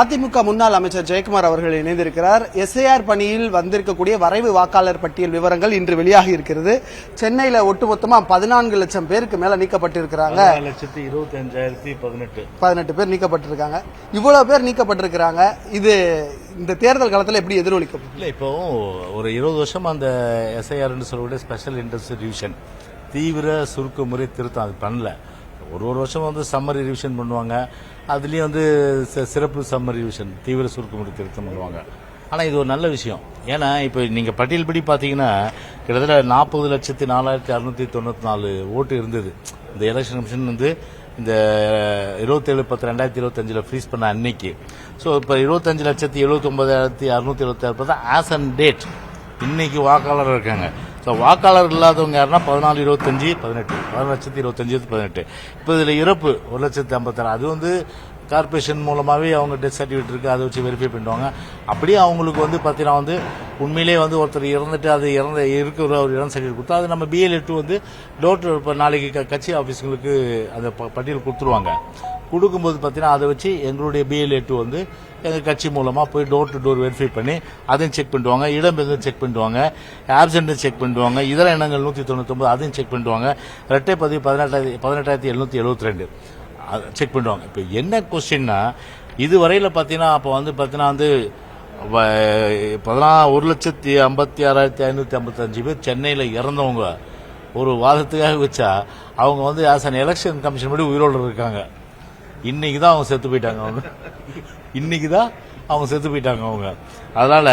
அதிமுக முன்னாள் அமைச்சர் ஜெயக்குமார் அவர்கள் இணைந்திருக்கிறார். எஸ்ஐஆர் பணியில் வந்திருக்கக்கூடிய வரைவு வாக்காளர் பட்டியல் விவரங்கள் இன்று வெளியாகி இருக்கிறது. சென்னையில ஒட்டுமொத்தமா பதினான்கு லட்சம் பேருக்கு மேல நீக்கப்பட்டிருக்கிறாங்க. லட்சத்தி இருபத்தி அஞ்சாயிரத்தி பதினெட்டு. பதினெட்டு பேர் நீக்கப்பட்டிருக்காங்க. இவ்வளவு பேர் நீக்கப்பட்டிருக்கிறாங்க. இது இந்த தேர்தல் காலத்துல எப்படி எதிரொலிக்கும்? இல்ல இப்போ ஒரு இருபது வருஷம் அந்த எஸ்ஐஆர்னு சொல்லக்கூடிய ஸ்பெஷல் இன்ட்ரெஸ்ட் ரிவிஷன் தீவிர சுருக்க முறை திருத்தம் அது பண்ணல. ஒரு ஒரு வருஷம் வந்து சம்மர் ரிவிஷன் பண்ணுவாங்க. அதுலேயும் வந்து சிறப்பு சம்மர் ரிவிஷன் தீவிர சுருக்க திருத்தம் பண்ணுவாங்க. ஆனால் இது ஒரு நல்ல விஷயம். ஏன்னா இப்போ நீங்க பட்டியல்படி பார்த்தீங்கன்னா கிட்டத்தட்ட நாற்பது லட்சத்தி நாலாயிரத்தி அறுநூத்தி தொண்ணூத்தி நாலு ஓட்டு இருந்தது. இந்த எலெக்ஷன் கமிஷன் வந்து இந்த இருபத்தேழு பத்து ரெண்டாயிரத்தி இருபத்தஞ்சில் ஃப்ரீஸ் பண்ண அன்னைக்கு. ஸோ இப்போ இருபத்தஞ்சு லட்சத்தி எழுபத்தொம்பதாயிரத்தி அறுநூத்தி எழுபத்தாறு பார்த்தா ஆஸ் அண்ட் டேட் இன்னைக்கு வாக்காளர் இருக்காங்க. ஸோ வாக்காளர் இல்லாதவங்க யாருன்னா பதினாலு இருபத்தஞ்சி பதினெட்டு. பதினாலு லட்சத்தி இருபத்தஞ்சி பதினெட்டு. இப்போ இதில் இறப்பு ஒரு லட்சத்தி ஐம்பத்தாறு. அது வந்து கார்பரேஷன் மூலமாகவே அவங்க டெத் சர்டிஃபிகேட் இருக்குது அதை வச்சு வெரிஃபை பண்ணுவாங்க அப்படியே அவங்களுக்கு வந்து பார்த்தீங்கன்னா வந்து உண்மையிலேயே வந்து ஒருத்தர் இறந்துட்டு அது இறந்த இருக்கிற ஒரு இறந்த சர்டிஃபிகேட் கொடுத்தா அது நம்ம பிஎல் எட்டு வந்து டோர் இப்போ நாளைக்கு க- கட்சி ஆஃபீஸுங்களுக்கு அந்த ப- பட்டியல் கொடுத்துருவாங்க. கொடுக்கும்போது பார்த்தீங்கன்னா அதை வச்சு எங்களுடைய பிஎல் எட்டு வந்து எங்கள் கட்சி மூலமாக போய் டோர் டு டோர் வெரிஃபை பண்ணி அதையும் செக் பண்ணிடுவாங்க. இடம் எதுவும் செக் பண்ணிடுவாங்க. ஆப்சென்ட்டும் செக் பண்ணிடுவாங்க. இதர எண்ணங்கள் நூற்றி தொண்ணூத்தொம்பது அதையும் செக் பண்ணிடுவாங்க. ரெட்டை பதிவு பதினெட்டாயிரத்தி பதினெட்டாயிரத்தி எழுநூற்றி எழுபத்தி ரெண்டு செக் பண்ணுவாங்க இப்போ என்ன கொஸ்டின்னா இது வரையில் பார்த்தீங்கன்னா அப்போ வந்து பார்த்தீங்கன்னா வந்து வ- பதினா ஒரு லட்சத்தி ஐம்பத்தி ஆறாயிரத்தி ஐநூற்றி ஐம்பத்தஞ்சு பேர் சென்னையில் இறந்தவங்க. ஒரு வாதத்துக்காக வச்சா அவங்க வந்து ஆஸ் அன் எலெக்ஷன் கமிஷன் படி உயிரோடு இருக்காங்க. இன்னைக்கு தான் அவங்க செத்து போயிட்டாங்க அவங்க. இன்னைக்கு தான் அவங்க செத்து போயிட்டாங்க அவங்க. அதனால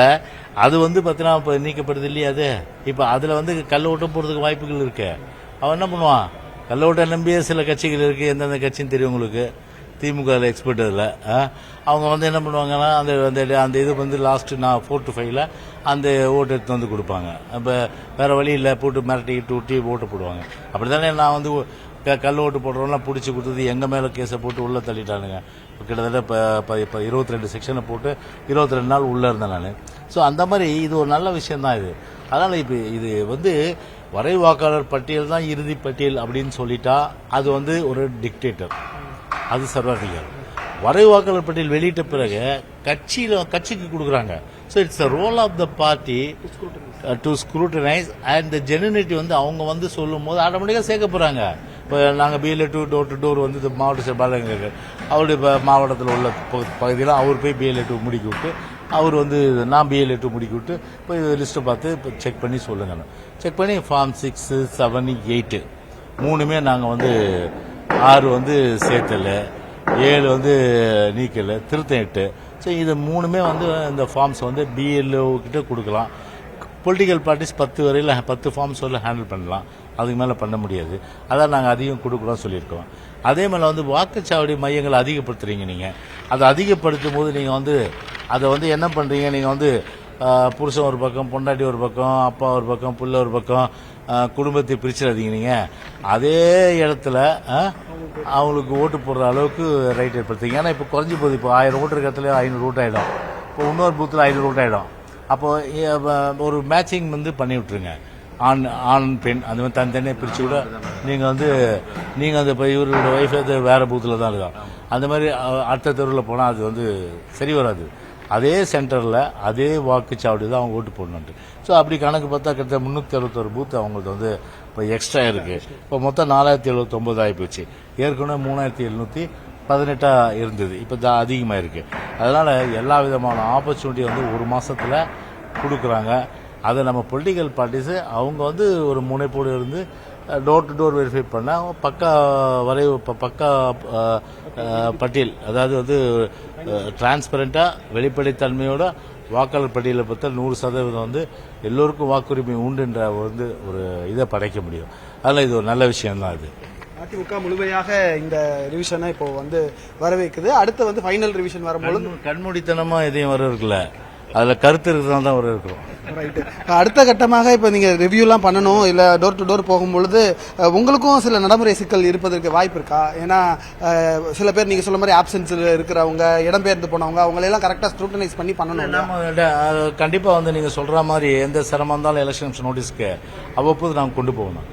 அது வந்து பார்த்தீங்கன்னா இப்போ நீக்கப்படுது இல்லையா அது? இப்போ அதில் வந்து கல் ஓட்டம் போடுறதுக்கு வாய்ப்புகள் இருக்கு. அவன் என்ன பண்ணுவான்? கல் ஓட்டம் நம்பிய சில கட்சிகள் இருக்கு. எந்தெந்த கட்சின்னு தெரியும் உங்களுக்கு? திமுக எக்ஸ்பர்ட் அதில் அவங்க வந்து என்ன பண்ணுவாங்கன்னா அந்த அந்த அந்த இது வந்து லாஸ்ட் நான் ஃபோர் டு ஃபைவ்ல அந்த ஓட்டு எடுத்து வந்து கொடுப்பாங்க. அப்போ வேற வழி இல்லை போட்டு மிரட்டி ஊட்டி ஓட்டு போடுவாங்க. அப்படி தானே நான் வந்து க- கல் ஓட்டு போடுறவங்களாம் பிடிச்சி கொடுத்தது எங்கள் மேலே கேஸை போட்டு உள்ளே தள்ளிட்டானுங்க. கிட்டத்தட்ட இப்போ இப்போ இருபத்தி ரெண்டு செக்ஷனை போட்டு இருபத்தி ரெண்டு நாள் உள்ளே இருந்தேன் நான். ஸோ அந்த மாதிரி இது ஒரு நல்ல விஷயம் தான் இது. அதனால் இப்போ இது வந்து வரை வாக்காளர் பட்டியல் தான் இறுதி பட்டியல் அப்படின்னு சொல்லிட்டா அது வந்து ஒரு டிக்டேட்டர் அது சர்வாதிகாரம் வரை வாக்காளர் பட்டியல் வெளியிட்ட பிறகு கட்சியில் கட்சிக்கு கொடுக்குறாங்க. So it's role of the party to scrutinise and the genuinity வந்து அவங்க வந்து சொல்லும் போது ஆட்டோமேட்டிக்காக சேர்க்க போகிறாங்க இப்போ நாங்கள் BLA two door to door வந்து மாவட்ட செயற்பாளர் அவருடைய மாவட்டத்தில் உள்ள பகுதியெல்லாம் அவர் போய் பிஎல்ஏ டூ முடிக்க விட்டு அவர் வந்து நான் பிஎல்ஏ டூ முடிக்க விட்டு இப்போ லிஸ்ட்டை பார்த்து இப்போ செக் பண்ணி சொல்லுங்க செக் பண்ணி ஃபார்ம் சிக்ஸு செவன் எயிட்டு மூணுமே நாங்கள் வந்து ஆறு வந்து சேர்த்தலை ஏழு வந்து நீக்கல் திருத்தம் எட்டு. ஸோ இது மூணுமே வந்து இந்த ஃபார்ம்ஸ் வந்து பிஎல்ஓ கிட்ட கொடுக்கலாம். பொலிட்டிக்கல் பார்ட்டிஸ் பத்து வரையில் பத்து ஃபார்ம்ஸ் வரல ஹேண்டில் பண்ணலாம். அதுக்கு மேலே பண்ண முடியாது. அதான் நாங்கள் அதிகம் கொடுக்குறோம் சொல்லியிருக்கோம். அதே மாதிரி வந்து வாக்குச்சாவடி மையங்களை அதிகப்படுத்துறீங்க நீங்கள் அதை அதிகப்படுத்தும் போது நீங்கள் வந்து அதை வந்து என்ன பண்ணுறீங்க நீங்கள் வந்து புருஷன் ஒரு பக்கம் பொண்டாட்டி ஒரு பக்கம் அப்பா ஒரு பக்கம் பிள்ளை ஒரு பக்கம் குடும்பத்தை பிரிச்சிடாதீங்க நீங்கள் அதே இடத்துல அவங்களுக்கு ஓட்டு போடுற அளவுக்கு ரைட் ஏற்படுத்துங்க ஏன்னா இப்போ குறைஞ்சி போகுது. இப்போ ஆயிரம் ஓட்டு இருக்க இடத்துல ஐநூறு ஓட்டு ஆகிடும் இப்போ இன்னொரு பூத்தில் ஐநூறு ஓட்டு ஆகிடும் அப்போது ஒரு மேட்சிங் வந்து பண்ணி விட்டுருங்க. ஆண் ஆண் பெண் அந்த மாதிரி தனித்தனியாக பிரித்து கூட நீங்கள் வந்து நீங்கள் அந்த இப்போ இவரோட ஒய்ஃப் அது வேறு பூத்தில் தான் இருக்கும் அந்த மாதிரி அடுத்த தெருவில் போனால் அது வந்து சரி வராது. அதே சென்டரில் அதே வாக்குச்சாவடி தான் அவங்க ஓட்டு போடணுன்ட்டு ஸோ அப்படி கணக்கு பார்த்தா கிட்டத்தட்ட முந்நூற்றி அறுபத்தொரு பூத் அவங்களுக்கு வந்து இப்போ எக்ஸ்ட்ரா இருக்குது இப்போ மொத்தம் நாலாயிரத்தி எழுபத்தொம்பது ஆகி போச்சு. ஏற்கனவே மூணாயிரத்தி எழுநூற்றி பதினெட்டாக இருந்தது. இப்போ தான் அதிகமாக இருக்குது அதனால் எல்லா விதமான ஆப்பர்ச்சுனிட்டி வந்து ஒரு மாதத்தில் கொடுக்குறாங்க. அதை நம்ம பொலிட்டிக்கல் பார்ட்டிஸு அவங்க வந்து ஒரு முனைப்போடு இருந்து டோர் டு டோர் வெரிஃபை பண்ண பக்கா வரைவு பக்கா பட்டியல் அதாவது வந்து டிரான்ஸ்பரண்டாக வெளிப்படைத்தன்மையோட வாக்காளர் பட்டியலை பார்த்தா நூறு சதவீதம் வந்து எல்லோருக்கும் வாக்குரிமை உண்டுன்ற வந்து ஒரு இதை படைக்க முடியும். அதனால் இது ஒரு நல்ல விஷயம்தான் இது. அதிமுக முழுமையாக இந்த ரிவிஷனை இப்போ வந்து வரவேற்குது. அடுத்து வந்து ஃபைனல் ரிவிஷன் வரும்பொழுது கண்மூ- கண்மூடித்தனமா எதையும் வர இருக்குல்ல அதுல கருத்து இருக்கிறதா தான் வர இருக்கிறோம். ரைட்டு அடுத்த கட்டமாக இப்போ நீங்கள் ரிவ்யூலாம் பண்ணணும் இல்லை டோர் டு டோர் போகும்பொழுது அஹ், உங்களுக்கும் சில நடைமுறை சிக்கல் இருப்பதற்கு வாய்ப்பு இருக்கா? ஏன்னா சில பேர் நீங்கள் சொல்ல மாதிரி ஆப்சன்ஸில் இருக்கிறவங்க இடம்பெயர்ந்து போனவங்க அவங்களையெல்லாம் கரெக்டாக ஸ்க்ரூட்டனைஸ் பண்ணி பண்ணணும்? நம்ம ட- அது கண்டிப்பா வந்து நீங்க சொல்ற மாதிரி எந்த சிரமம் இருந்தாலும் எலெக்ஷன் நோட்டீஸ்க்கு அவ்வப்போது நாங்கள் கொண்டு போகணும்.